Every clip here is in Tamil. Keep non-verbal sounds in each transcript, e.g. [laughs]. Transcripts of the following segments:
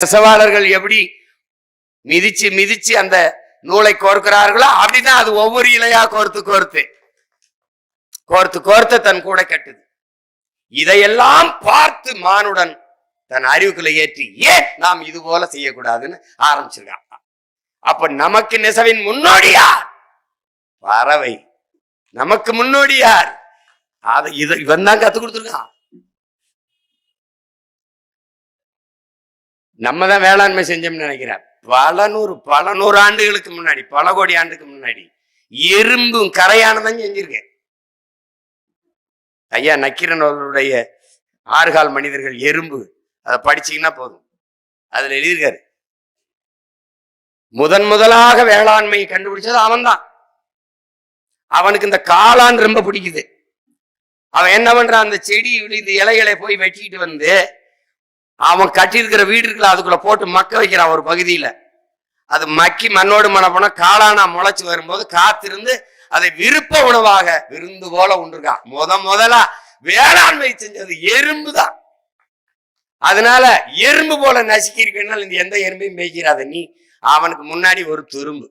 நெசவாளர்கள் எப்படி மிதிச்சு மிதிச்சு அந்த நூலை கோர்க்கிறார்களோ அப்படிதான் அது ஒவ்வொரு இலையா கோர்த்து கோர்த்து. கோர்த்து கோர்த்து தன் கூட கட்டுது. இதையெல்லாம் பார்த்து மானுடன் தன் அறிவுக்குள்ள ஏற்றி ஏன் நாம் இது போல செய்யக்கூடாதுன்னு ஆரம்பிச்சிருக்கான்? அப்ப நமக்கு நெசவின் முன்னோடி யார்? பறவை. நமக்கு முன்னோடி யார்? அதை இதை இவன் தான் கத்து கொடுத்துருக்கான். நம்ம தான் வேளாண்மை செஞ்சோம்னு நினைக்கிறேன் பல நூறு பல நூறு ஆண்டுகளுக்கு முன்னாடி பல கோடி ஆண்டுக்கு முன்னாடி எறும்பும் கரையானதான் செஞ்சிருக்கேன் ஐயா நக்கீரன் அவர்களுடைய ஆறுகால் மனிதர்கள் எறும்பு அதை படிச்சீங்கன்னா போதும். அதுல எழுதியிருக்காரு. முதன் முதலாக வேளாண்மையை கண்டுபிடிச்சது அவன்தான். அவனுக்கு இந்த காளான் ரொம்ப பிடிக்குது. அவன் என்ன பண்றான்? அந்த செடி இந்த இலைகளை போய் வெட்டிட்டு வந்து அவன் கட்டியிருக்கிற வீடு இருக்குல்ல அதுக்குள்ள போட்டு மக்க வைக்கிறான் ஒரு பகுதியில. அது மக்கி மண்ணோடு மணப்போனா காளானா முளைச்சு வரும்போது காத்திருந்து அதை விருப்ப உணவாக விருந்து போல உண்டிருக்கான் முத முதலா வேளாண்மை செஞ்சது எறும்பு தான் அதனால எறும்பு போல நசுக்கிருக்கனால இந்த எந்த எறும்பையும் மேய்க்கிறாத நீ. அவனுக்கு முன்னாடி ஒரு துரும்பு.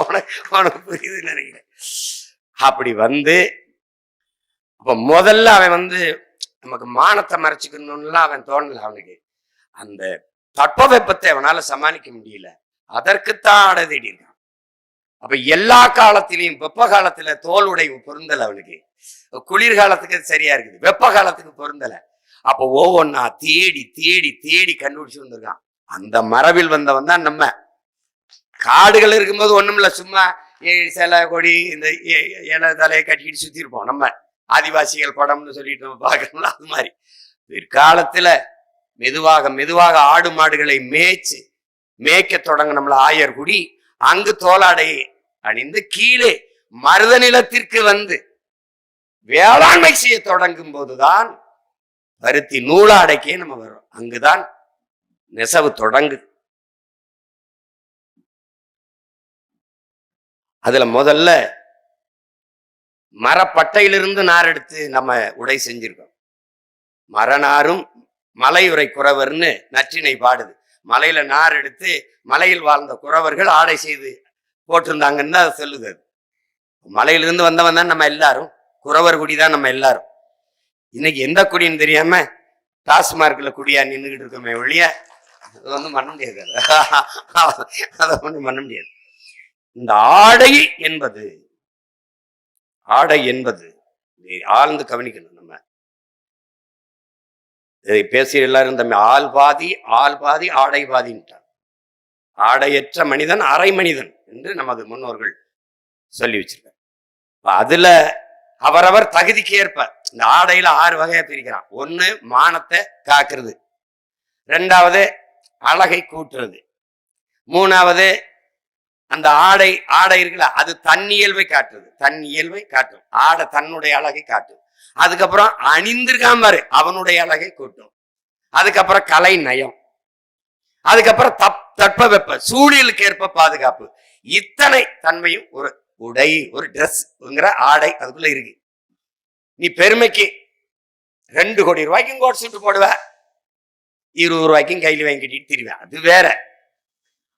உனக்கு நினைக்கிறேன். அப்படி வந்து அப்ப முதல்ல அவன் வந்து நமக்கு மானத்தை மறைச்சிக்கணும்லாம் அவன் தோணல அவனுக்கு. அந்த தட்பவெப்பத்தை அவனால சமாளிக்க முடியல. அதற்குத்தான் ஆடை அப்போ அப்ப எல்லா காலத்திலையும் வெப்ப காலத்துல தோல் உடைவு பொருந்தல அவனுக்கு. குளிர்காலத்துக்கு அது சரியா இருக்குது. வெப்ப காலத்துக்கு பொருந்தல. அப்ப ஒவ்வொன்னா தேடி தேடி தேடி கண்டுபிடிச்சு வந்திருக்கான். அந்த மரபில் வந்தவன் தான் நம்ம. காடுகள் இருக்கும்போது ஒண்ணுமில்ல. சும்மா ஏ- சில கொடி இந்த ஏ- இலை தலையை கட்டிக்கிட்டு சுத்தி இருப்போம் நம்ம. ஆதிவாசிகள் படம்னு சொல்லிட்டு நம்ம பார்க்கணும்ல அது மாதிரி. பிற்காலத்துல மெதுவாக மெதுவாக ஆடு மாடுகளை மேய்ச்சு மேய்க்க தொடங்கினோம்ல ஆயர்குடி அங்கு தோலாடை அணிந்து கீழே மருத நிலத்திற்கு வந்து வேளாண்மை செய்ய தொடங்கும் போதுதான் பருத்தி நூலாடைக்கே நம்ம வரோம் அங்குதான் நெசவு தொடங்கு. அதுல முதல்ல மரப்பட்டையிலிருந்து நார் எடுத்து நம்ம உடை செஞ்சிருக்கோம். மரநாரும் மலையுறை குறவர்னு நற்றினை பாடுது. மலையில நார் எடுத்து மலையில் வாழ்ந்த குறவர்கள் ஆடை செய்து போட்டிருந்தாங்கன்னு தான் சொல்லுது அது. மலையிலிருந்து வந்தவன் தான் நம்ம எல்லாரும் குறவர் குடி தான் நம்ம எல்லாரும். இன்னைக்கு எந்த குடின்னு தெரியாம டாஸ்மார்க்ல குடியா நின்றுகிட்டு இருக்கோமே ஒழிய அது வந்து பண்ண முடியாது. [laughs] அதை ஒன்றும் பண்ண முடியாது. இந்த ஆடை என்பது ஆடை என்பது ஆழ்ந்து கவனிக்கணும் நம்ம. இதை பேசிய எல்லாரும் தம்பி ஆள் பாதி ஆள் பாதி ஆடை பாதின்ட்டார் ஆடையற்ற மனிதன் அரை மனிதன் என்று நமது முன்னோர்கள் சொல்லி வச்சிருக்கார். அதுல அவரவர் தகுதிக்கு ஏற்ப இந்த ஆடையில ஆறு வகையா பிரிக்கிறான். ஒண்ணு மானத்தை காக்குறது. ரெண்டாவது அழகை கூட்டுறது. மூணாவது அந்த ஆடை ஆடை இருக்குல்ல அது தன் இயல்பை காட்டுறது தன் இயல்பை காட்டும். ஆடை தன்னுடைய அழகை காட்டும். அதுக்கப்புறம் அணிந்திருக்காம பாரு அவனுடைய அழகை கூட்டும். அதுக்கப்புறம் கலை நயம். அதுக்கப்புறம் தப் தட்பவெப்ப சூழலுக்கு ஏற்ப பாதுகாப்பு. இத்தனை தன்மையும் ஒரு உடை ஒரு ட்ரெஸ்ங்கிற ஆடை அதுக்குள்ள இருக்கு. நீ பெருமைக்கு ரெண்டு கோடி ரூபாய்க்கும் கோட் சூட்டு போடுவ. இருபது ரூபாய்க்கும் கையில் வாங்கி கட்டிட்டு திரிவேன் அது வேற.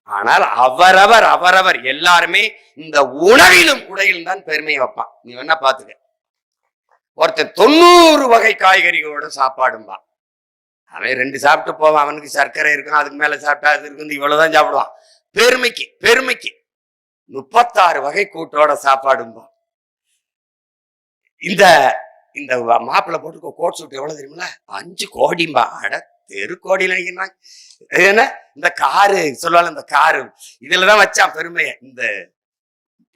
ஆனால் அவரவர் அவரவர் எல்லாருமே இந்த உணவிலும் உடையிலும் தான் பெருமையை வைப்பான். நீ வேணா பாத்துக்க ஒருத்தன் தொண்ணூறு வகை காய்கறிகளோட சாப்பாடும்பா அவன் ரெண்டு சாப்பிட்டு போவான். அவனுக்கு சர்க்கரை இருக்கும் அதுக்கு மேல சாப்பிட்டா அது இருக்கும் இவ்வளவுதான் சாப்பிடுவான். பெருமைக்கு பெருமைக்கு. முப்பத்தாறு வகை கூட்டோட சாப்பாடும்பா இந்த இந்த மாப்பிள்ளை போட்டுக்கோ கோட் சூட் எவ்வளவு தெரியுமில அஞ்சு கோடிம்பா அட தெரு வைக்கிறாங்க நினைக்கிறாங்க என்ன? இந்த காரு சொல்லுவாங்க இந்த காரு. இதுலதான் வச்சான் பெருமையை. இந்த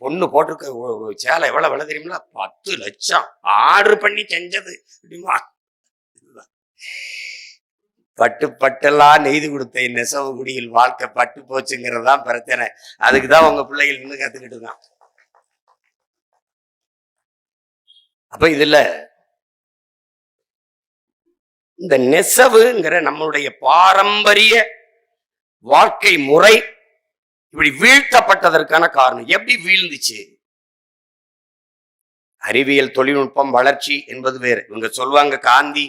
பொண்ணு போட்டிருக்க சேலை எவ்வளவு விலை தெரியுமில பத்து லட்சம். ஆர்டர் பண்ணி செஞ்சது அப்படிமா? பட்டு பட்டெல்லாம் நெய்து கொடுத்த நெசவு குடியில் வாழ்க்கை பட்டு போச்சுங்கிறதான் பிரச்சனை. அதுக்கு தான் உங்க பிள்ளைகள் இன்னும் கத்துக்கிட்டு தான் அப்ப இதுல இந்த நெசவுங்கிற நம்மளுடைய பாரம்பரிய வாழ்க்கை முறை இப்படி வீழ்த்தப்பட்டதற்கான காரணம். எப்படி வீழ்ந்துச்சு? அறிவியல் தொழில்நுட்பம் வளர்ச்சி என்பது வேறு. இவங்க சொல்லுவாங்க காந்தி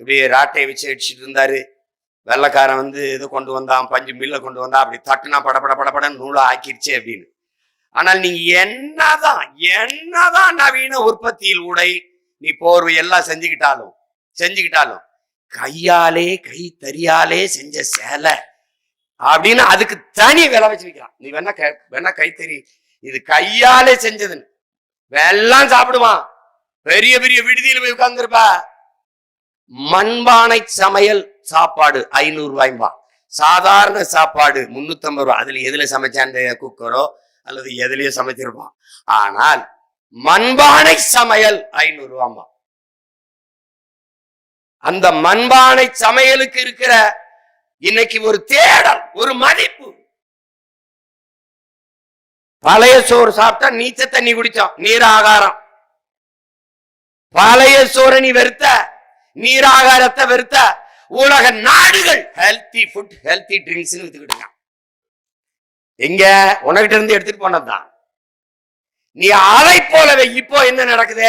இப்படி ராட்டை வச்சு அடிச்சுட்டு இருந்தாரு. வெள்ளக்காரன் வந்து இது கொண்டு வந்தான் பஞ்சு மில்ல கொண்டு வந்தான் அப்படி தட்டுனா படப்பட படப்பட நூலா ஆக்கிருச்சு அப்படின்னு. ஆனால் நீங்க என்னதான் என்னதான் நவீன உற்பத்தியில் உடை நீ போர்வை எல்லாம் செஞ்சுக்கிட்டாலும் செஞ்சுக்கிட்டாலும் கையாலே கை தறியாலே செஞ்ச சேலை. அப்படின்னு அதுக்கு தனி விலை வச்சு நீ வேணா கை வேணா கைத்தறி இது கையாலே செஞ்சதுன்னு. எல்லாம் சாப்பிடுவான். பெரிய பெரிய விடுதியில போய் உட்கார்ந்துருப்பா. மண்பானை சமையல் சாப்பாடு ஐநூறு ரூபாய்பா சாதாரண சாப்பாடு முன்னூத்தம்பது ரூபாய் அதுல எதுல சமைச்சான் குக்கரோ அல்லது எதுலயோ சமைச்சிருப்பான். ஆனால் மண்பானை சமையல் ஐநூறு ரூபாம்பா அந்த மண்பானை சமையலுக்கு இருக்கிற இன்னைக்கு ஒரு தேடல் ஒரு மதிப்பு. பழைய சோறு சாப்பிட்டா நீச்ச தண்ணி குடிச்சோம் நீர் ஆகாரம் பழைய சோறு நீ வெறுத்த நீர் ஆகாரத்தை வெறுத்த உலக நாடுகள் ஹெல்த்தி ஃபுட் ஹெல்த்தி ட்ரிங்க்ஸ் வித்துக்கிட்டு எங்க? உனகிட்ட இருந்து எடுத்துட்டு போனதுதான். நீ அதை போலவே இப்போ என்ன நடக்குது?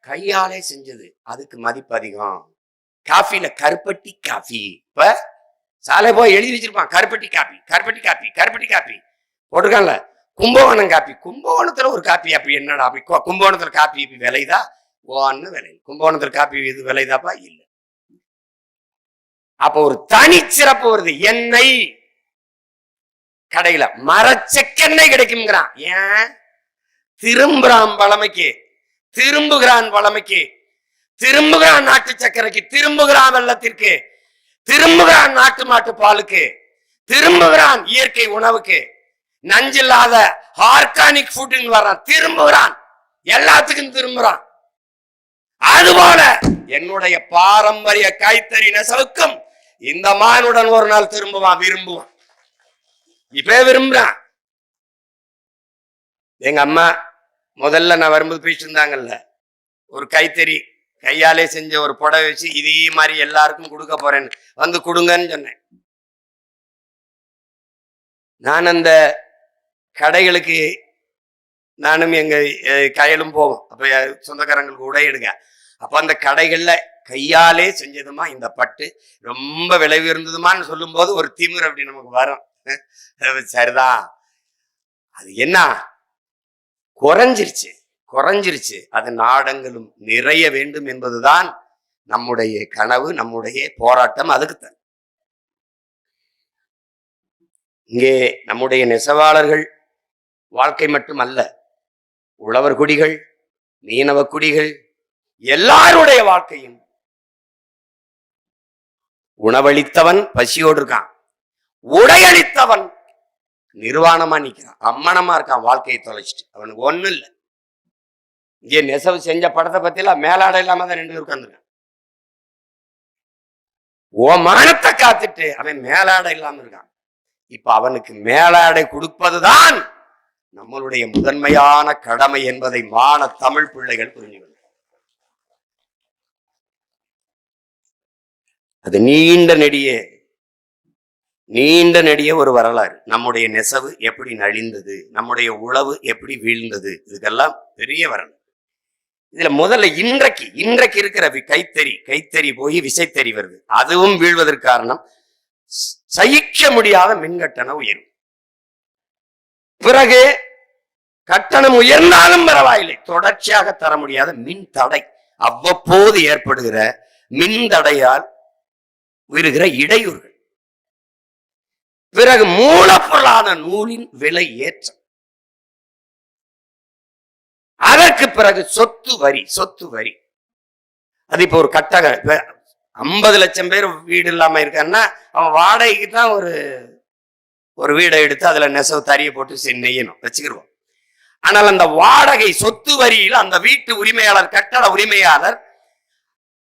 கையாலே செஞ்சது. அதுக்கு மதிப்பு அதிகம். காஃபில கருப்பட்டி காஃபி. இப்ப சாலை போய் எழுதி வச்சிருப்பான். கருப்பட்டி காப்பி கருப்பட்டி காப்பி கருப்பட்டி காப்பி போட்டிருக்கான்ல. கும்பகோணம் காப்பி கும்பகோணத்துல ஒரு காப்பி அப்படி என்னடா அப்படி? கும்பகோணத்துல காப்பி இப்படி விலைதா ஓன்னு விலை கும்பகோணத்துல காப்பி இது விலைதாப்பா இல்ல. அப்போ ஒரு தனி சிறப்பு வருது. எண்ணெய் கடையில. மரச்செக்கெண்ணெய் கிடைக்குங்கிறான் ஏன்? திரும்புறான் பழமைக்கு. திரும்புகிறான் பழமைக்கு. திரும்புகிறான் நாட்டு சக்கரைக்கு திரும்புகிறான் வெள்ளத்திற்கு திரும்புகிறான் நாட்டு மாட்டு பாலுக்கு திரும்புகிறான் இயற்கை உணவுக்கு. நஞ்சில்லாத ஆர்கானிக் ஃபுட்னு வர்றான் திரும்புகிறான். எல்லாத்துக்கும் திரும்புறான் அதுபோல என்னுடைய பாரம்பரிய கைத்தறி நெசவுக்கும் இந்த மானுடன் ஒரு நாள் திரும்புவான் விரும்புவான். இப்பே விரும்புறான். எங்க அம்மா முதல்ல நான் வரும்போது பேசியிருந்தாங்கல்ல ஒரு கைத்தறி கையாலே செஞ்ச ஒரு புடவை வச்சு இதே மாதிரி எல்லாருக்கும் கொடுக்க போறேன்னு. வந்து கொடுங்கன்னு சொன்னேன். நான் அந்த கடைகளுக்கு நானும் எங்க கையிலும் போவோம். அப்ப சொந்தக்காரங்களுக்கு உடை எடுங்க. அப்ப அந்த கடைகள்ல கையாலே செஞ்சதுமா இந்த பட்டு ரொம்ப விலை உயர்ந்ததுமான்னு சொல்லும்போது ஒரு திமிர் அப்படி நமக்கு வரும். அது சரிதான். அது என்ன? குறைஞ்சிருச்சு. குறைஞ்சிருச்சு. அது நாடங்களும் நிறைய வேண்டும் என்பதுதான் நம்முடைய கனவு நம்முடைய போராட்டம் அதுக்குத்தான் இங்கே நம்முடைய நெசவாளர்கள் வாழ்க்கை மட்டுமல்ல உழவர் குடிகள் மீனவ குடிகள் எல்லாருடைய வாழ்க்கையும் உணவளித்தவன் பசியோடு இருக்கான். உடையளித்தவன் நிர்வாணமா நிக்கிறான். அம்மனமா இருக்கான் வாழ்க்கையை தொலைச்சிட்டு. அவனுக்கு ஒண்ணும் இல்லை. இங்கே நெசவு செஞ்ச படத்தை பத்திலாம் மேலாடை இல்லாம தான் ரெண்டு பேரும் உட்காந்துருக்கான் ஓ மானத்தை காத்துட்டு அவன் மேலாடை இல்லாம இருக்கான். இப்ப அவனுக்கு மேலாடை கொடுப்பதுதான் நம்மளுடைய முதன்மையான கடமை என்பதை மான தமிழ் பிள்ளைகள் புரிஞ்சுக்கணும் அது நீண்ட நெடிய நீண்ட நெடிய ஒரு வரலாறு. நம்முடைய நெசவு எப்படி நலிந்தது நம்முடைய உழவு எப்படி வீழ்ந்தது இதுக்கெல்லாம் பெரிய வரலாறு. இதுல முதல்ல இன்றைக்கு இன்றைக்கு இருக்கிற வி- கைத்தறி கைத்தறி போய் விசைத்தறி வருது. அதுவும் வீழ்வதற்கு காரணம் சகிக்க முடியாத மின்கட்டண உயர்வு. பிறகு கட்டணம் உயர்ந்தாலும் பரவாயில்லை தொடர்ச்சியாக தர முடியாத மின் தடை. அவ்வப்போது ஏற்படுகிற மின் தடையால் உயர்கிற இடையூறுகள். பிறகு மூலப்பொருளான நூலின் விலை ஏற்றம். அதற்கு பிறகு சொத்து வரி சொத்து வரி. அது இப்போ ஒரு கட்டக ஐம்பது லட்சம் பேர் வீடு இல்லாம இருக்கான்னா அவன் வாடகைக்கு தான் ஒரு ஒரு வீடை எடுத்து அதுல நெசவு தறிய போட்டு நெய்யணும் வச்சுக்கிருவோம். ஆனால் அந்த வாடகை சொத்து வரியில் அந்த வீட்டு உரிமையாளர் கட்டட உரிமையாளர்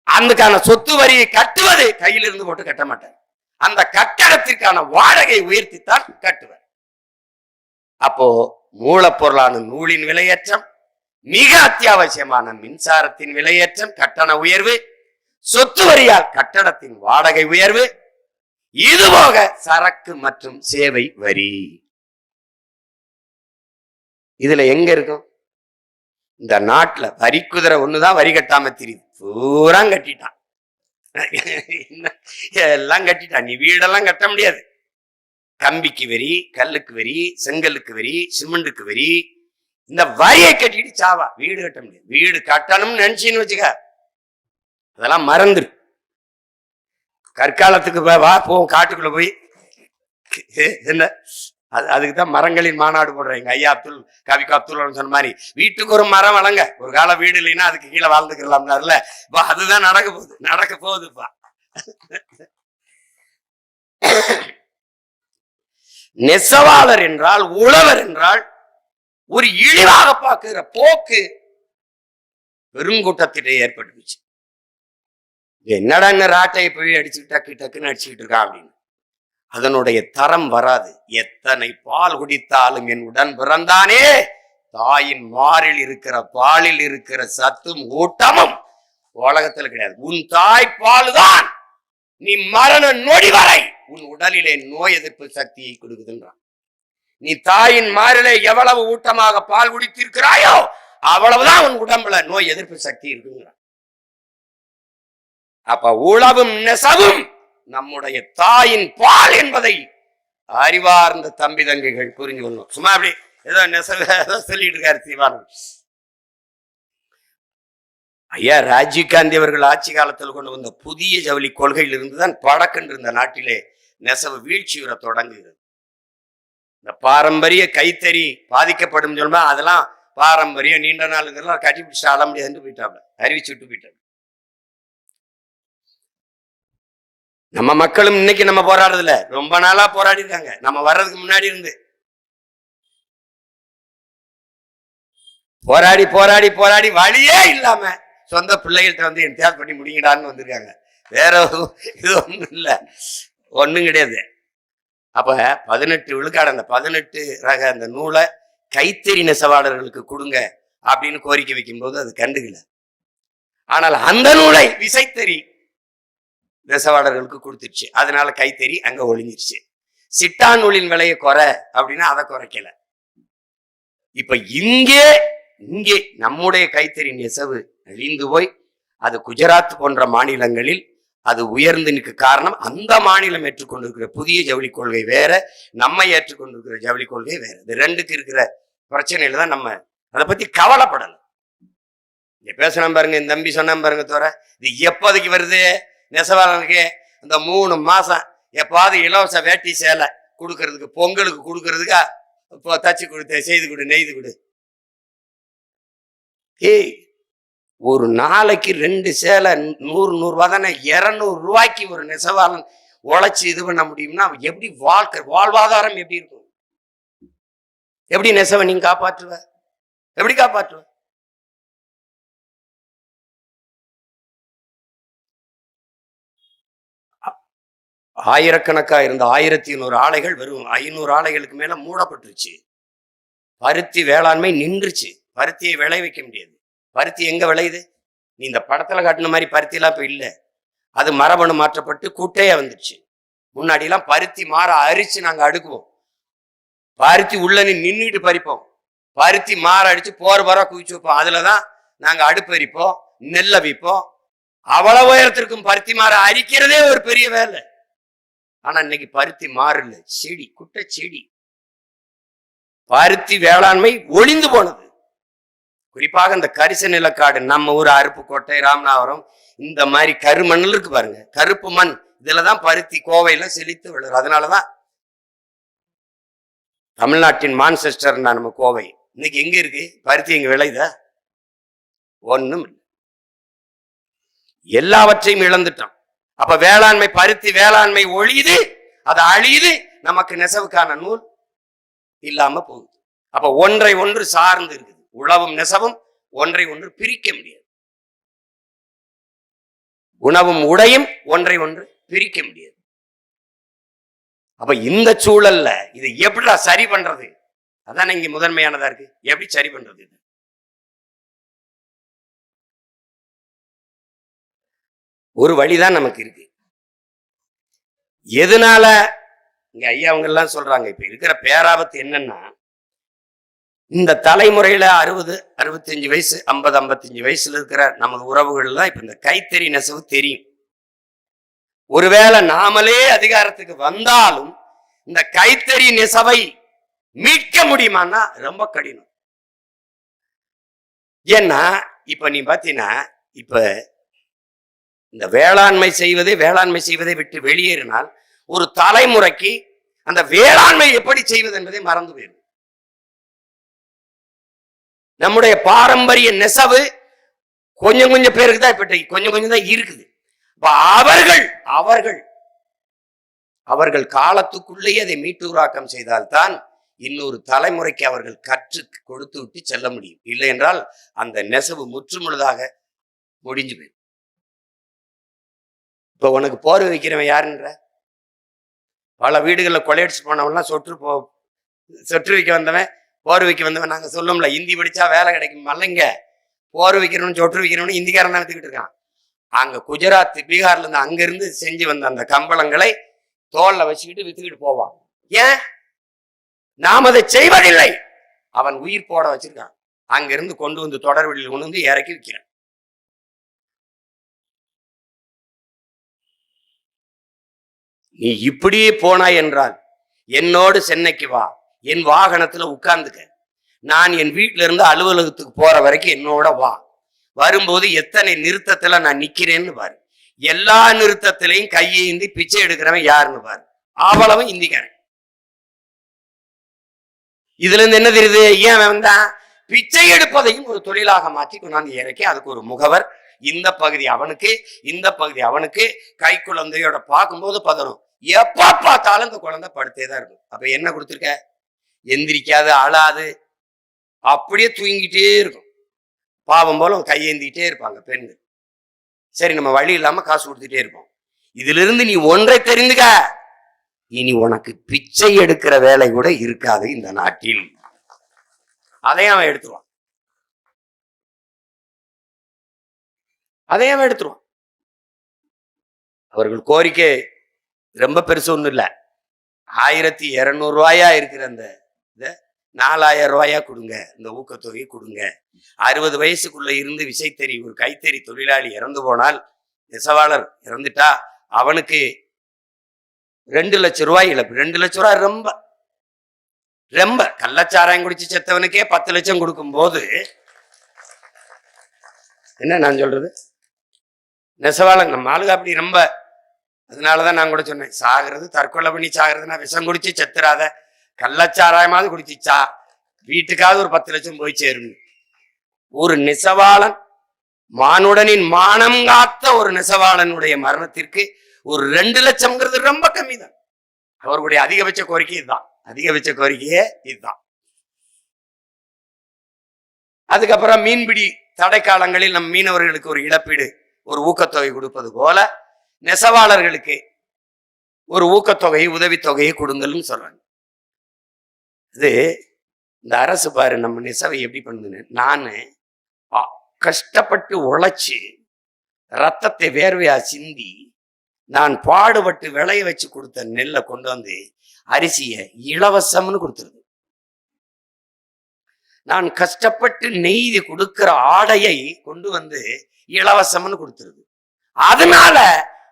அதுக்கான சொத்து வரியை கட்டுவது கையிலிருந்து போட்டு கட்ட மாட்டார். அந்த கட்டடத்திற்கான வாடகை உயர்த்தித்தான் கட்டுவார். அப்போ மூலப்பொருளான நூலின் விலையேற்றம் மிக அத்தியாவசியமான மின்சாரத்தின் விலையேற்றம் கட்டண உயர்வு சொத்து வரியால் கட்டடத்தின் வாடகை உயர்வு இதுபோக சரக்கு மற்றும் சேவை வரி. இதுல எங்க இருக்கும்? இந்த நாட்டுல வரி குதிரை ஒண்ணுதான் வரி கட்டாம தெரியுது. பூரா கட்டிட்டான். எல்லாம் கட்டிட்டான். நீ வீடெல்லாம் கட்ட முடியாது. கம்பிக்கு வரி கல்லுக்கு வரி செங்கலுக்கு வரி சிமெண்ட்டுக்கு வரி இந்த வரியை கட்டிட்டு சாவா. வீடு கட்ட முடியாது. வீடு கட்டணும்னு நினைச்சின்னு வச்சுக்க. அதெல்லாம் மறந்துரு. கற்காலத்துக்கு வா- போவோம் காட்டுக்குள்ள போய். என்ன? அது அதுக்கு தான் மரங்களின் மாநாடு போடுறேங்க ஐயா அப்துல் கவிக்கு அப்துல் சொன்ன மாதிரி வீட்டுக்கு ஒரு மரம் வளங்க. ஒரு காலம் வீடு இல்லைன்னா அதுக்கு கீழே வாழ்ந்துக்கலாம்னாருல இப்போ அதுதான் நடக்க போகுது. நடக்க போகுதுப்பா. நெசவாளர் என்றால் உழவர் என்றால் ஒரு இழிவாக பார்க்கிற போக்கு பெருங்கூட்டத்திலே ஏற்பட்டுச்சு என்னடா இந்த ராட்டையை போய் அடிச்சுட்டு டக்கு டக்குன்னு அடிச்சுக்கிட்டு இருக்கா அப்படின்னு. அதனுடைய தரம் வராது. எத்தனை பால் குடித்தாலும் என் உடன் பிறந்தானே. தாயின் மாறில் இருக்கிற பாலில் இருக்கிற சத்தும் ஊட்டமும் உலகத்துல கிடையாது. உன் தாய் பாலுதான். நீ மரண நொடி வரை உன் உடலிலே நோய் எதிர்ப்பு சக்தியை கொடுக்குதுன்றான். நீ தாயின் மாரிலே எவ்வளவு ஊட்டமாக பால் குடித்திருக்கிறாயோ அவ்வளவுதான் உன் உடம்புல நோய் எதிர்ப்பு சக்தி இருக்குங்கிறான் அப்ப உழவும் நெசவும் நம்முடைய தாயின் பால் என்பதை அறிவார்ந்த தம்பி தங்கைகள் புரிஞ்சு கொள்ளணும் சும்மா அப்படி ஏதோ நெசவு ஏதோ சொல்லிட்டு இருக்காரு தீவானம் ஐயா ராஜீவ் காந்தி அவர்கள் ஆட்சி காலத்தில் கொண்டு வந்த புதிய ஜவுளி கொள்கையிலிருந்து தான் படக்கென்று இந்த நாட்டிலே நெசவு வீழ்ச்சி வர தொடங்குகிறது. இந்த பாரம்பரிய கைத்தறி பாதிக்கப்படும் சொல்லுமா அதெல்லாம் பாரம்பரிய நீண்ட நாள் கட்டி பிடிச்சி ஆட முடியாதுன்னு போயிட்டாங்க அறிவிச்சு விட்டு போயிட்டாங்க நம்ம மக்களும் இன்னைக்கு நம்ம போராடுறதுல ரொம்ப நாளா போராடி இருக்காங்க. நம்ம வர்றதுக்கு முன்னாடி இருந்து. போராடி போராடி போராடி வழியே இல்லாம சொந்த பிள்ளைகள்கிட்ட வந்து என் பண்ணி முடிங்கடான்னு வந்திருக்காங்க. வேற இது ஒன்றும் இல்லை. ஒன்றும் கிடையாது. அப்ப பதினெட்டு விழுக்காடு அந்த பதினெட்டு ரக அந்த நூலை கைத்தறி நெசவாளர்களுக்கு கொடுங்க அப்படின்னு கோரிக்கை வைக்கும்போது அது கண்டுக்கல. ஆனால் அந்த நூலை விசைத்தறி நெசவாளர்களுக்கு கொடுத்துருச்சு அதனால கைத்தறி அங்க ஒளிஞ்சிருச்சு. சிட்டா நூலின் விலையை குறை அப்படின்னா அதை குறைக்கல. இப்ப இங்கே இங்கே நம்முடைய கைத்தறி நெசவு அழிந்து போய் அது குஜராத் போன்ற மாநிலங்களில் அது உயர்ந்து நிற்க காரணம் அந்த மாநிலம் ஏற்றுக்கொண்டிருக்கிற புதிய ஜவுளி கொள்கை வேற நம்ம ஏற்றுக்கொண்டிருக்கிற ஜவுளி கொள்கை வேற. இது ரெண்டுக்கு இருக்கிற பிரச்சனையில தான் நம்ம அதை பத்தி கவலைப்படணும் இங்க பேசினா பாருங்க இந்த தம்பி சொன்ன பாருங்க தவிர இது எப்போதைக்கு வருது? நெசவாளனுக்கு இந்த மூணு மாசம் எப்பாவது இலவச வேட்டி சேலை கொடுக்கறதுக்கு பொங்கலுக்கு கொடுக்கறதுக்கா? இப்போ தச்சு கொடுத்து செய்து கொடு நெய்து கொடு. ஏய் ஒரு நாளைக்கு ரெண்டு சேலை நூறு நூறுரூவா தானே இரநூறு ரூபாய்க்கு ஒரு நெசவாளன் உழைச்சி இது பண்ண முடியும்னா எப்படி வாழ்க்கை வாழ்வாதாரம் எப்படி இருக்கும்? எப்படி நெசவை நீங்க காப்பாற்றுவ? எப்படி காப்பாற்றுவ? ஆயிரக்கணக்கா இருந்த ஆயிரத்தி நூறு ஆலைகள் வெறும் ஐநூறு ஆலைகளுக்கு மேல மூடப்பட்டுருச்சு. பருத்தி வேளாண்மை நின்றுச்சு. பருத்தியை விளைவிக்க முடியாது. பருத்தி எங்க விளையுது? நீ இந்த படத்துல காட்டின மாதிரி பருத்தி எல்லாம் இல்லை. அது மரபணு மாற்றப்பட்டு குட்டையா வந்துடுச்சு முன்னாடிலாம் பருத்தி மாற அரிச்சு நாங்க அடுக்குவோம். பருத்தி உள்ள நின்றுட்டு பறிப்போம். பருத்தி மாற அடித்து போர் போரா குவிச்சு வைப்போம். அதுலதான் நாங்க அடுப்பு எரிப்போம் நெல்லை வைப்போம். அவ்வளவு உயரத்திற்கும் பருத்தி மாற அரிக்கிறதே ஒரு பெரிய வேலை. ஆனா இன்னைக்கு பருத்தி மாறல. செடி குட்டை செடி. பருத்தி வேளாண்மை ஒளிந்து போனது. குறிப்பாக இந்த கரிச நிலக்காடு நம்ம ஊர் அருப்புக்கோட்டை ராமநாதபுரம் இந்த மாதிரி கருமண்ணில் இருக்கு பாருங்க. கருப்பு மண் இதுலதான் பருத்தி கோவையில செழித்து விழுது. அதனாலதான் தமிழ்நாட்டின் மான்செஸ்டர் நம்ம கோவை. இன்னைக்கு எங்க இருக்கு? பருத்தி எங்க விளையுதா? ஒன்றும் இல்லை. எல்லாவற்றையும் இழந்துட்டோம். அப்ப வேளாண்மை பருத்தி வேளாண்மை ஒழியுது. அது அழியுது. நமக்கு நெசவுக்கான நூல் இல்லாம போகுது. அப்ப ஒன்றை ஒன்று சார்ந்து இருக்குது. உழவும் நெசவும் ஒன்றை ஒன்று பிரிக்க முடியாது. உணவும் உடையும் ஒன்றை ஒன்று பிரிக்க முடியாது. அப்ப இந்த சூழல்ல இது எப்படிடா சரி பண்றது? அதான் இங்க முதன்மையானதா இருக்கு. எப்படி சரி பண்றது இது? ஒரு வழிதான் நமக்கு இருக்கு. எதனால இங்க ஐயா அவங்க எல்லாம் சொல்றாங்க இப்ப இருக்கிற பேராபத்து என்னன்னா இந்த தலைமுறையில அறுபது அறுபத்தஞ்சு வயசு ஐம்பது ஐம்பத்தஞ்சு வயசுல இருக்கிற நமது உறவுகள்லாம் இப்ப இந்த கைத்தறி நெசவு தெரியும். ஒருவேளை நாமளே அதிகாரத்துக்கு வந்தாலும் இந்த கைத்தறி நெசவை மீட்க முடியுமான்னா ரொம்ப கடினம். ஏன்னா இப்ப நீ பாத்தீங்கன்னா இப்ப இந்த வேளாண்மை செய்வதை வேளாண்மை செய்வதை விட்டு வெளியேறினால் ஒரு தலைமுறைக்கு அந்த வேளாண்மை எப்படி செய்வது என்பதை மறந்து போயிடும் நம்முடைய பாரம்பரிய நெசவு கொஞ்சம் கொஞ்சம் பேருக்கு தான் இப்ப கொஞ்சம் கொஞ்சம் தான் இருக்குது. அவர்கள் அவர்கள் அவர்கள் காலத்துக்குள்ளேயே அதை மீட்டுருவாக்கம் செய்தால்தான் இன்னொரு தலைமுறைக்கு அவர்கள் கற்று கொடுத்து விட்டு செல்ல முடியும். இல்லை என்றால் அந்த நெசவு முற்றுமுழுதாக முடிஞ்சு போயிடும். இப்ப உனக்கு போர்வை வைக்கிறவன் யாருன்ற? பல வீடுகளில் கொலையடிச்சு போனவன்லாம் சொற்று போ சொற்று வைக்க வந்தவன் போர் வைக்க வந்தவன் நாங்க சொல்லும்ல இந்தி படிச்சா வேலை கிடைக்கும் மல்லைங்க. போர் வைக்கிறவனு சொற்று வைக்கிறவனு இந்திக்காரன் தான் இருக்கான். அங்க குஜராத் பீகார்ல இருந்து செஞ்சு வந்த அந்த கம்பளங்களை தோல்ல வச்சுக்கிட்டு வித்துக்கிட்டு போவான். ஏன்? நாம் அதை செய்வதில்லை. அவன் உயிர் போட வச்சிருக்கான். அங்கிருந்து கொண்டு வந்து தொடர் வழியில் கொண்டு வந்து இறக்கி விற்கிறான் நீ இப்படியே போனாய் என்றால் என்னோடு சென்னைக்கு வா. என் வாகனத்துல உட்கார்ந்துக்க. நான் என் வீட்டில இருந்து அலுவலகத்துக்கு போற வரைக்கும் என்னோட வா. வரும்போது எத்தனை நிறுத்தத்துல நான் நிக்கிறேன்னு பாரு. எல்லா நிறுத்தத்திலையும் கையேந்தி பிச்சை எடுக்கிறவன் யாருன்னு பாரு. அவ்வளவும் இந்திக்காரன். இதுல இருந்து என்ன தெரியுது? ஏன் வந்தான்? பிச்சை எடுப்பதையும் ஒரு தொழிலாக மாற்றி கொண்டாந்து இறக்கி அதுக்கு ஒரு முகவர். இந்த பகுதி அவனுக்கு இந்த பகுதி அவனுக்கு. கை குழந்தையோட பார்க்கும்போது பதறும். எப்ப பார்த்தாலும் இந்த குழந்தை படுத்தே தான் இருக்கும். அப்ப என்ன கொடுத்துருக்க? எந்திரிக்காது அழாது அப்படியே தூங்கிட்டே இருக்கும். பாவம் போல கையேந்திக்கிட்டே இருப்பாங்க பெண்கள் சரி நம்ம வழி இல்லாம காசு கொடுத்துட்டே இருப்போம். இதுல இருந்து நீ ஒன்றை தெரிந்துக்க. இனி உனக்கு பிச்சை எடுக்கிற வேலை கூட இருக்காது இந்த நாட்டில். அதையும் அவன் எடுத்துருவான். அதையும் அவன் எடுத்துருவான். அவர்கள் கோரிக்கை ரொம்ப பெருசு ஒன்றும் இல்லை. ஆயிரத்தி இருநூறு ரூபாயா இருக்கிற அந்த இந்த நாலாயிரம் ரூபாயா கொடுங்க இந்த ஊக்கத்தொகையை கொடுங்க. அறுபது வயசுக்குள்ள இருந்து விசைத்தறி ஒரு கைத்தறி தொழிலாளி இறந்து போனால் நெசவாளர் இறந்துட்டா அவனுக்கு ரெண்டு லட்சம் ரூபாய் இழப்பு. ரெண்டு லட்சம் ரூபாய் ரொம்ப. ரொம்ப. கள்ளச்சாராயம் குடிச்சு செத்தவனுக்கே பத்து லட்சம் கொடுக்கும் போது என்ன நான் சொல்றது? நெசவாளன் நம்ம ஆளுங்க அப்படி ரொம்ப. அதனாலதான் நான் கூட சொன்னேன் சாகிறது தற்கொலை பண்ணி சாகிறதுனா விஷம் குடிச்சு செத்துறாத. கள்ளச்சாராயமாவது குடிச்சிச்சா? வீட்டுக்காவது ஒரு பத்து லட்சம் போய் சேரும் ஒரு நெசவாளன் மானுடனின் மானம் காத்த ஒரு நெசவாளனுடைய மரணத்திற்கு ஒரு ரெண்டு லட்சம்ங்கிறது ரொம்ப கம்மி தான் அவர்களுடைய அதிகபட்ச கோரிக்கை இதுதான். அதிகபட்ச கோரிக்கையே இதுதான். அதுக்கப்புறம் மீன்பிடி தடை காலங்களில் நம் மீனவர்களுக்கு ஒரு இழப்பீடு ஒரு ஊக்கத்தொகை கொடுப்பது போல நெசவாளர்களுக்கு ஒரு ஊக்கத்தொகையை உதவித்தொகையை கொடுங்கள்னு சொல்றாங்க. இது இந்த அரசு பாரு நம்ம நெசவை எப்படி பண்ணுதுன்னு. நான் கஷ்டப்பட்டு உழைச்சி ரத்தத்தை வேர்வையா சிந்தி நான் பாடுபட்டு விளைய வச்சு கொடுத்த நெல்லை கொண்டு வந்து அரிசியை இலவசம்னு கொடுத்துருது. நான் கஷ்டப்பட்டு நெய்தி கொடுக்கிற ஆடையை கொண்டு வந்து இலவசம்னு கொடுத்துருது. அதனால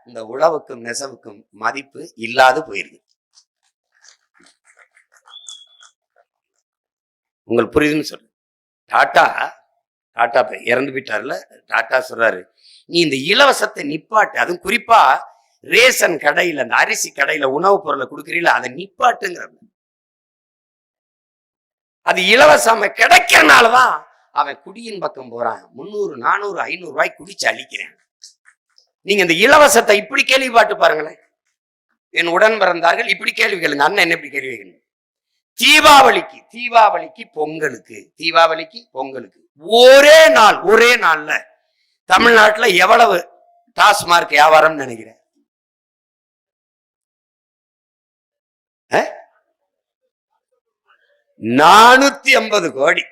இந்த உழவுக்கும் நெசவுக்கும் மதிப்பு இல்லாது போயிருது. உங்களுக்கு புரியுதுன்னு சொல்லு. டாட்டா டாட்டா இறந்து போயிட்டார்ல டாட்டா சொல்றாரு நீ இந்த இலவசத்தை நிப்பாட்டு. அதுவும் குறிப்பா ரேஷன் கடையில அந்த அரிசி கடையில உணவுப் பொருளை கொடுக்குறீல அதை நிப்பாட்டுங்கிற அது இலவசம் கிடைக்கிறனாலதான் அவன் குடியின் பக்கம் போறான். முந்நூறு நானூறு ஐநூறு ரூபாய் குடிச்சு அழிக்கிறேன். நீங்க இந்த இலவசத்தை இப்படி கேள்வி பாட்டு பாருங்களேன். என் உடன் பிறந்தார்கள் இப்படி கேள்வி கேளுங்க. அண்ணன் என்ன இப்படி கேள்வி கேளுங்க தீபாவளிக்கு தீபாவளிக்கு பொங்கலுக்கு தீபாவளிக்கு பொங்கலுக்கு. ஒரே நாள் ஒரே நாள்ல தமிழ்நாட்டுல எவ்வளவு டாஸ்மார்க் வியாபாரம் நினைக்கிறேன்? நானூத்தி ஐம்பது கோடி.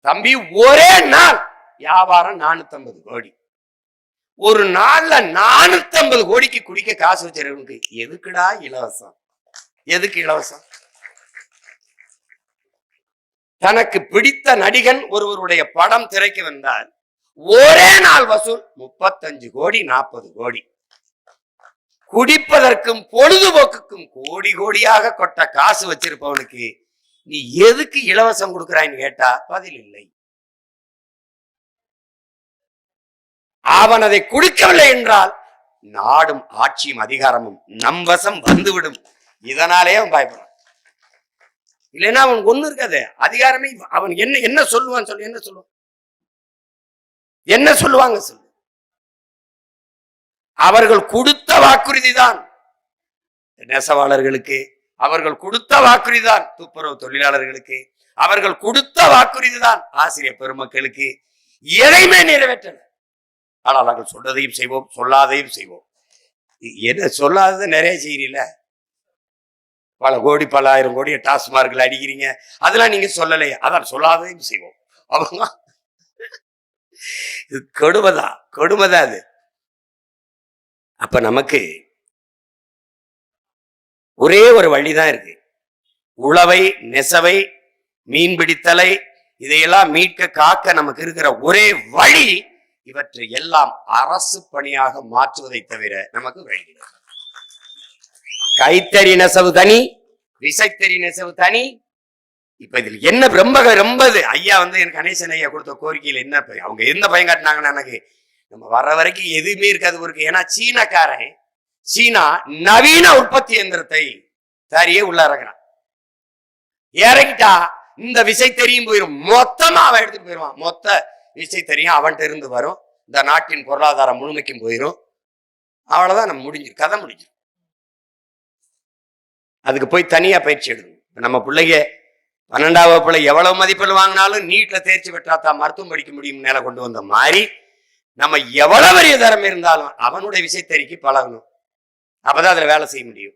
தம்பி ஒரே நாள் வியாபாரம் நானூத்தி ஐம்பது கோடி. ஒரு நாள்ல நானூத்தி ஐம்பது கோடிக்கு குடிக்க காசு வச்சிருக்கவனுக்கு எதுக்குடா இலவசம்? எதுக்கு இலவசம்? தனக்கு பிடித்த நடிகன் ஒருவருடைய படம் திரைக்கு வந்தால் ஒரே நாள் வசூல் முப்பத்தஞ்சு கோடி நாற்பது கோடி. குடிப்பதற்கும் பொழுதுபோக்குக்கும் கோடி கோடியாக கொட்ட காசு வச்சிருப்பவனுக்கு நீ எதுக்கு இலவசம் கொடுக்கறான்னு கேட்டா பதில் இல்லை. அவன் அதை கொடுக்கவில்லை என்றால் நாடும் ஆட்சியும் அதிகாரமும் நம் வசம் வந்துவிடும். இதனாலே அவன் பயப்படுறான். இல்லைன்னா அவன் ஒண்ணு இருக்காது. அதிகாரமே அவன் என்ன என்ன சொல்லுவான் சொல்லு என்ன சொல்லுவான்? என்ன சொல்லுவாங்க சொல்லு? அவர்கள் கொடுத்த வாக்குறுதி தான். நெசவாளர்களுக்கு அவர்கள் கொடுத்த வாக்குறுதி தான். துப்புரவு தொழிலாளர்களுக்கு அவர்கள் கொடுத்த வாக்குறுதி தான். ஆசிரியர் பெருமக்களுக்கு எதையுமே நிறைவேற்றல. ஆனால் நாங்கள் சொல்றதையும் செய்வோம் சொல்லாதையும் செய்வோம். என்ன சொல்லாததை நிறைய செய்யல பல கோடி பல ஆயிரம் கோடி டாஸ்மார்க்ல அடிக்கிறீங்க. அதெல்லாம் நீங்க சொல்லலையே. அதான் சொல்லாதையும் செய்வோம். அவங்க இது கொடுமைதான் கொடுமைதான் அது? அப்ப நமக்கு ஒரே ஒரு வழிதான் இருக்கு. உழவை நெசவை மீன் பிடித்தலை இதையெல்லாம் மீட்க காக்க நமக்கு இருக்கிற ஒரே வழி இவற்றை எல்லாம் அரசு பணியாக மாற்றுவதை தவிர நமக்கு வழி கைத்தறி நெசவு தனி விசைத்தறி நெசவு தனி. இப்ப இதுல என்ன ரொம்ப ரொம்ப இது. ஐயா வந்து எனக்கு கணேசன் ஐயா கொடுத்த கோரிக்கையில் என்ன அவங்க எந்த பயம் காட்டினாங்கன்னா எனக்கு நம்ம வர்ற வரைக்கும் எதுவுமே இருக்காது இருக்கு ஏன்னா சீனக்காரன் சீனா நவீன உற்பத்தி இயந்திரத்தை தரியே உள்ள இறக்குறான் இறக்கிட்டா இந்த விசை தெரியும் போயிடும் மொத்தமா அவன் எடுத்துட்டு போயிடுவான். மொத்த விசை தெரியும் அவன்கிட்ட இருந்து வரும். இந்த நாட்டின் பொருளாதாரம் முழுமைக்கும் போயிடும் அவ்வளவுதான் நம்ம முடிஞ்சிடும் கதை முடிஞ்சிடும் அதுக்கு போய் தனியாக பயிற்சி எடுக்கணும். நம்ம பிள்ளைங்க பன்னெண்டாவது வகுப்புல எவ்வளவு மதிப்பெண் வாங்கினாலும் நீட்டில் தேர்ச்சி பெற்றாதான் மருத்துவம் படிக்க முடியும் மேல கொண்டு வந்த மாதிரி நம்ம எவ்வளவு பெரிய தரம் இருந்தாலும் அவனுடைய விசைத்தறிக்கு பழகணும். அப்பதான் அதுல வேலை செய்ய முடியும்.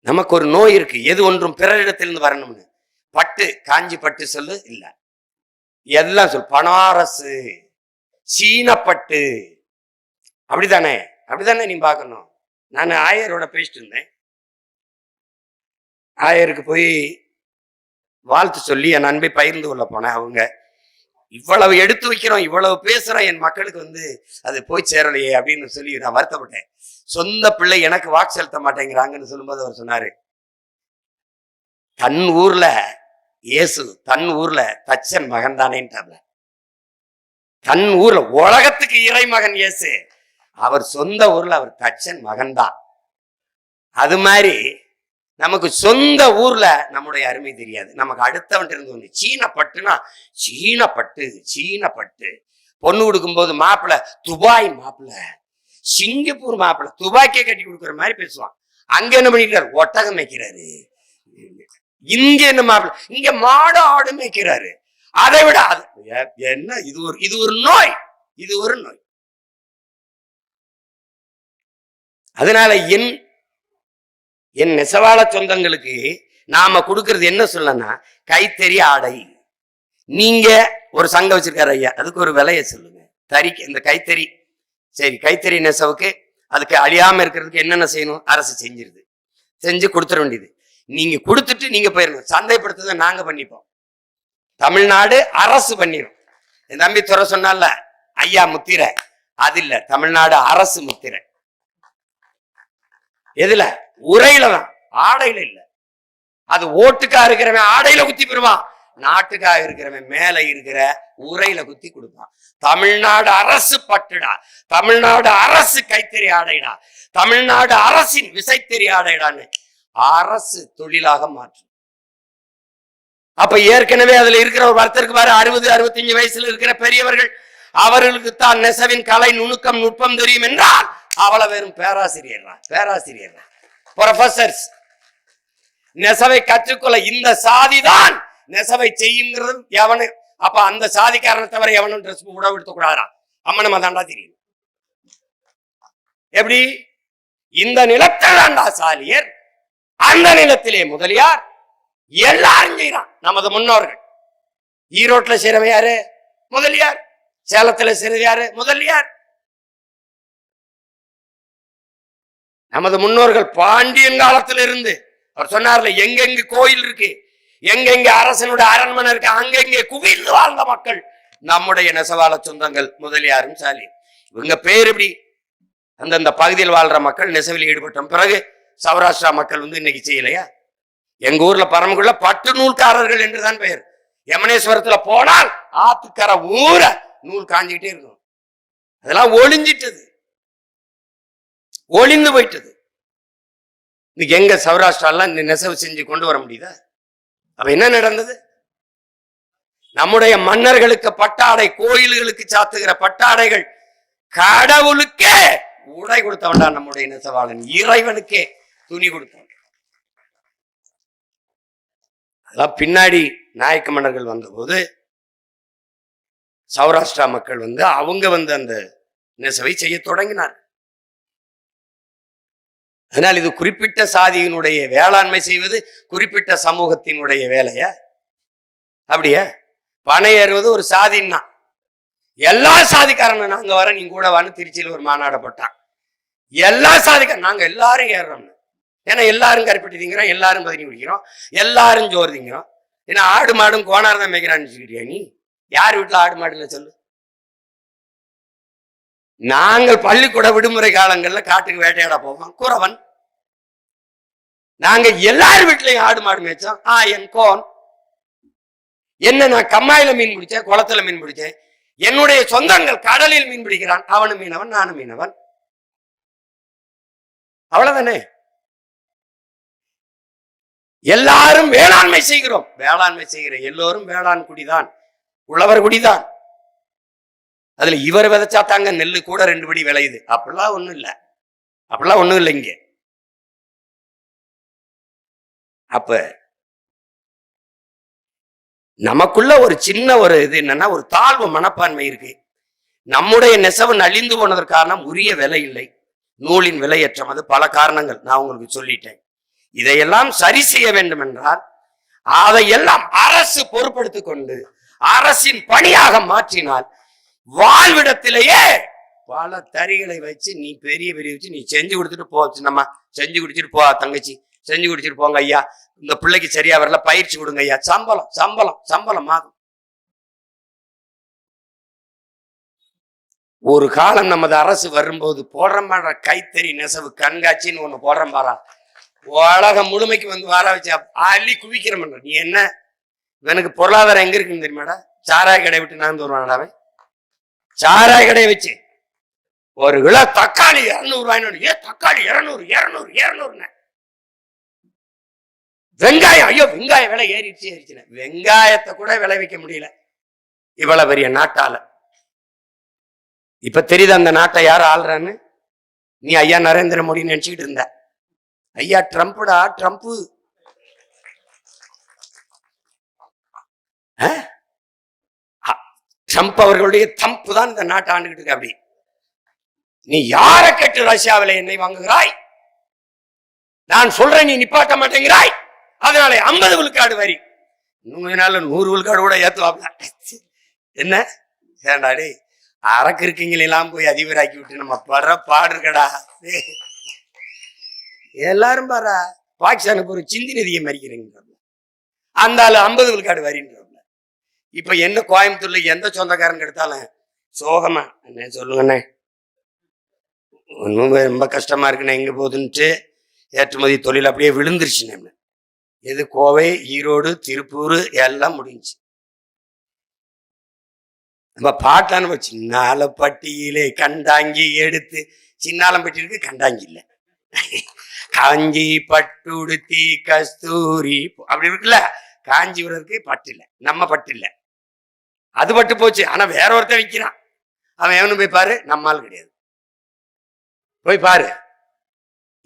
நமக்கு ஒரு நோய் இருக்கு. எது ஒன்றும் பிறரிடத்திலிருந்து வரணும்னு. பட்டு காஞ்சி பட்டு சொல்லு இல்ல. எல்லாம் சொல் பனாரசு சீனப்பட்டு. அப்படிதானே அப்படிதானே நீ பார்க்கணும்? நான் ஆயரோட பேசிட்டு இருந்தேன். ஆயருக்கு போய் வாழ்த்து சொல்லி என் அன்பை பகிர்ந்து கொள்ள போனேன் அவங்க. இவ்வளவு எடுத்து வைக்கிறோம் இவ்வளவு பேசுறோம் என் மக்களுக்கு வந்து அது போய் சேரலையே அப்படின்னு சொல்லி நான் வருத்தப்பட்டேன். சொந்த பிள்ளை எனக்கு வாக்கு செலுத்த மாட்டேங்கிறாங்கன்னு சொல்லும்போது அவர் சொன்னாரு. தன் ஊர்ல இயேசு தன் ஊர்ல தச்சன் மகன் தானேன்ட்டாப்ல தன் ஊர்ல உலகத்துக்கு இறை மகன் இயேசு. அவர் சொந்த ஊர்ல அவர் தச்சன் மகன்தான். அது மாதிரி நமக்கு சொந்த ஊர்ல நம்முடைய அருமை தெரியாது. நமக்கு அடுத்தவன் இருந்து ஒண்ணு சீன பட்டுனா சீன பட்டு சீன பட்டு பொண்ணு கொடுக்கும்போது மாப்பிள்ள துபாய் மாப்பிள்ள சிங்கப்பூர் மாப்பிள்ள துபாய்க்கே கட்டி கொடுக்குற மாதிரி பேசுவான். அங்க என்ன பண்ணிக்கிறாரு? ஒட்டகம் மேய்க்கிறாரு. இங்க என்ன மாப்பிள்ள இங்க மாடு ஆடு மேய்க்கிறாரு. அதை விட அது என்ன? இது ஒரு இது ஒரு நோய். இது ஒரு நோய். அதனால என் என் நெசவாள சொந்தங்களுக்கு நாம கொடுக்கறது என்ன சொல்லனா கைத்தறி ஆடை. நீங்க ஒரு சங்கம் வச்சிருக்காரு ஐயா அதுக்கு ஒரு விலையை சொல்லுங்க. தறிக்கு இந்த கைத்தறி சரி கைத்தறி நெசவுக்கு அதுக்கு அழியாம இருக்கிறதுக்கு என்னென்ன செய்யணும்? அரசு செஞ்சிருது. செஞ்சு கொடுத்துட வேண்டியது. நீங்க கொடுத்துட்டு நீங்க போயிடணும். சந்தைப்படுத்துறதை நாங்க பண்ணிப்போம். தமிழ்நாடு அரசு பண்ணிடும் என் தம்பி துறை சொன்னால ஐயா முத்திரை. அது இல்ல தமிழ்நாடு அரசு முத்திரை. எதுல? உரையில தான். ஆடையில இல்ல. அது ஓட்டுக்கா இருக்கிறவன் ஆடையில குத்தி பெறுவான் நாட்டுக்கா இருக்கிறவன் மேல இருக்கிற உரையில குத்தி கொடுப்பான். தமிழ்நாடு அரசு பட்டுடா. தமிழ்நாடு அரசு கைத்தறி ஆடைடா. தமிழ்நாடு அரசின் விசைத்தறி ஆடைடான்னு அரசு தொழிலாக மாற்றும். அப்ப ஏற்கனவே அதுல இருக்கிற ஒரு ஒருத்தருக்கு பாரு அறுபது அறுபத்தஞ்சு வயசுல இருக்கிற பெரியவர்கள். அவர்களுக்கு தான் நெசவின் கலை நுணுக்கம் நுட்பம் தெரியும் என்றால் அவளை வெறும் பேராசிரியர் பேராசிரியர் ப்ரொஃபசர்ஸ் நெசவை கற்றுக்கொள்ள இந்த சாதிதான் நெசவை செய்யுங்கிறது எவனு அப்ப அந்த சாதிக்காரனை தவிர எவனும் ட்ரெஸ் உடவு எடுத்து கூடாதா? அம்மனமா தாண்டா தெரியும். எப்படி? இந்த நிலத்தில் தாண்டா சாலியர் அந்த நிலத்திலே முதலியார் எல்லாரும் செய்யறான் நமது முன்னோர்கள். ஈரோட்ல செய்யறவன் யாரு? முதலியார். சேலத்துல செய்யறது யாரு? முதலியார். நமது முன்னோர்கள் பாண்டியன் காலத்தில் இருந்து அவர் சொன்னார்ல எங்கெங்க கோயில் இருக்கு? எங்கெங்க அரசனுடைய அரண்மனை இருக்கு? அங்கெங்கே குவிந்து வாழ்ந்த மக்கள்? நம்முடைய நெசவாள சொந்தங்கள் முதலியாரும் சாலி. இவங்க பேர் எப்படி அந்தந்த பகுதியில் வாழ்ற மக்கள் நெசவில் ஈடுபட்ட பிறகு சௌராஷ்டிரா மக்கள் வந்து இன்னைக்கு செய்யலையா? எங்க ஊர்ல பரமக்குள்ள பட்டு நூல்காரர்கள் என்றுதான் பெயர். யமனேஸ்வரத்துல போனால் ஆத்துக்கரை ஊர நூல் காஞ்சிக்கிட்டே இருக்கும் அதெல்லாம் ஒளிஞ்சிட்டது. ஒளிந்து போயிட்டது. இன்னைக்கு எங்க சௌராஷ்டிராலாம் இந்த நெசவு செஞ்சு கொண்டு வர முடியுதா? அப்ப என்ன நடந்தது? நம்முடைய மன்னர்களுக்கு பட்டாடை கோயில்களுக்கு சாத்துகிற பட்டாடைகள் கடவுளுக்கே உடை கொடுத்தவன்டா நம்முடைய நெசவாளன். இறைவனுக்கே துணி கொடுத்தவன். அதெல்லாம் பின்னாடி நாயக்க மன்னர்கள் வந்தபோது சௌராஷ்டிரா மக்கள் வந்து அவங்க வந்து அந்த நெசவை செய்ய தொடங்கினார் அதனால் இது குறிப்பிட்ட சாதியினுடைய வேளாண்மை செய்வது குறிப்பிட்ட சமூகத்தினுடைய வேலையா? அப்படியா? பனை ஏறுவது ஒரு சாதின்னா. எல்லா சாதிக்காரனும் நாங்க வர நீங்க கூட வான்னு திருச்சியில் ஒரு மாநாடு போட்டான். எல்லா சாதிக்காரன் நாங்க எல்லாரும் ஏறுறோம்னு. ஏன்னா எல்லாரும் கருப்பட்டி திங்கிறோம் எல்லாரும் பதினி குடிக்கிறோம் எல்லாரும் ஜோறு திங்கிறோம். ஏன்னா ஆடு மாடும் கோணார் தான் மேய்க்கிறான்னு வச்சுக்கிட்டியா நீ? யார் வீட்டுல ஆடு மாடு இல்லை சொல்லு? நாங்கள் பள்ளிக்கூட விடுமுறை காலங்களில் காட்டுக்கு வேட்டையாட போவோம். குறவன். நாங்க எல்லார் வீட்லயும் ஆடு மாடு மேய்ச்சோம். ஆ என் கோன். என்ன நான் கம்மாயில மீன் பிடிச்சேன் குளத்துல மீன் பிடிச்சேன். என்னுடைய சொந்தங்கள் கடலில் மீன் பிடிக்கிறான். அவனும் மீனவன் நானும் மீனவன். அவ்வளவுதானே? எல்லாரும் வேளாண்மை செய்கிறோம். வேளாண்மை செய்கிற எல்லோரும் வேளாண் குடிதான். உழவர் குடிதான். அதுல இவர் விதைச்சா தாங்க நெல்லு கூட ரெண்டு படி விளையுது. அப்படிலாம் ஒண்ணும் இல்ல. அப்படிலாம் ஒண்ணும் இல்லை இங்க. அப்ப நமக்குள்ள ஒரு சின்ன ஒரு இது என்னன்னா ஒரு தாழ்வு மனப்பான்மை இருக்கு. நம்முடைய நெசவு நலிந்து போனதற்கான உரிய விலை இல்லை. நூலின் விலையற்றம். அது பல காரணங்கள். நான் உங்களுக்கு சொல்லிட்டேன். இதையெல்லாம் சரி செய்ய வேண்டும் என்றால் அதையெல்லாம் அரசு பொறுப்படுத்திக் கொண்டு அரசின் பணியாக மாற்றினால் வாழ்விடத்திலேயே பல தறிகளை வச்சு நீ பெரிய பெரிய வச்சு நீ செஞ்சு கொடுத்துட்டு போ நம்ம செஞ்சு குடிச்சிட்டு போ தங்கச்சி. செஞ்சு குடிச்சிட்டு போங்க ஐயா. இந்த பிள்ளைக்கு சரியா வரல பயிற்சி கொடுங்க ஐயா. சம்பளம் சம்பளம் சம்பளம் ஆகும். ஒரு காலம் நமது அரசு வரும்போது போடுற கைத்தறி நெசவு கண்காட்சின்னு ஒண்ணு போடுற பாரா. உலகம் முழுமைக்கு வந்து வர வச்சு அள்ளி குவிக்கிற மன்ற நீ என்ன? எனக்கு பொருளாதாரம் எங்க இருக்குன்னு தெரியுமாடா? சாராய கடை விட்டு நான் வருவானடா அவன்? சாராய கடையை வச்சு. ஒரு கிலோ தக்காளி இருநூறு ரூபாய்னு ஏ தக்காளி இருநூறு இருநூறு இருநூறுன்னு. வெங்காயம் ஐயோ வெங்காயம் விலை ஏறிடுச்சு ஏறிச்சுன்னு வெங்காயத்தை கூட விளைவிக்க முடியல. இவ்வளவு பெரிய நாட்டால. இப்ப தெரியுது அந்த நாட்டை யார் ஆள்றான்னு? நீ ஐயா நரேந்திர மோடி நினைச்சுக்கிட்டு இருந்த. ஐயா ட்ரம்ப்டா ட்ரம்ப் ட்ரம்ப் அவர்களுடைய தம்பு தான் இந்த நாட்டை ஆண்டுகிட்டு இருக்கு அப்படி. நீ யாரை கேட்டு ரஷ்யாவில் என்னை வாங்குகிறாய்? நான் சொல்றேன் நீ நிப்பாட்ட மாட்டேங்கிறாய்? அதனால ஐம்பது விழுக்காடு வரி. இன்னும் நாள் நூறு விழுக்காடு கூட ஏத்துவாப்ல. என்ன? ஏண்டா டேய் அரக்கு இருக்கீங்களெல்லாம் போய் அதிபராக்கி விட்டு நம்ம படுற பாடு இருக்கடா. எல்லாரும் பாரா பாகிஸ்தானுக்கு ஒரு சிந்தி நதியை மறிக்கிறீங்க. அந்த ஆளு ஐம்பது விழுக்காடு வரின்ற இப்ப என்ன கோயம்புத்தூர்ல எந்த சொந்தக்காரன் எடுத்தாலும் சோகமா? என்ன சொல்லுங்கண்ணே. ஒன்றும் ரொம்ப கஷ்டமா இருக்குண்ணே எங்க போகுதுன்ட்டு ஏற்றுமதி தொழில் அப்படியே விழுந்துருச்சுண்ணே. நம்ம எது கோவை ஈரோடு திருப்பூர் எல்லாம் முடிஞ்சுச்சு. நம்ம பாட்டான சின்னால கண்டாங்கி எடுத்து சின்னாலம் பட்டி இருக்கு கண்டாங்கி இல்லை. காஞ்சி பட்டுடுத்தி கஸ்தூரி அப்படி இருக்குல்ல? காஞ்சிபுரத்துக்கு பட்டு இல்லை. நம்ம பட்டு இல்லை. அது பட்டு போச்சு. ஆனா வேற ஒருத்தன் விற்கிறான் அவன் எவனு போய் பாரு நம்மால் கிடையாது. போய் பாரு.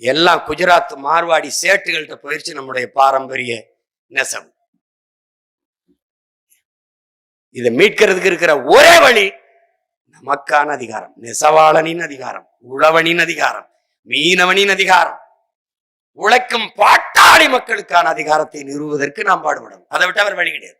எல்லாம் குஜராத் மார்வாடி சேட்டுகள்கிட்ட போயிடுச்சு நம்முடைய பாரம்பரிய நெசவு. இதை மீட்கிறதுக்கு இருக்கிற ஒரே வழி நமக்கான அதிகாரம். நெசவாளனின் அதிகாரம் உழவனின் அதிகாரம் மீனவனின் அதிகாரம். உழைக்கும் பாட்டாளி மக்களுக்கான அதிகாரத்தை நிறுவுவதற்கு நாம் பாடுபடும் அதை விட்டு அவர் வழி கிடையாது.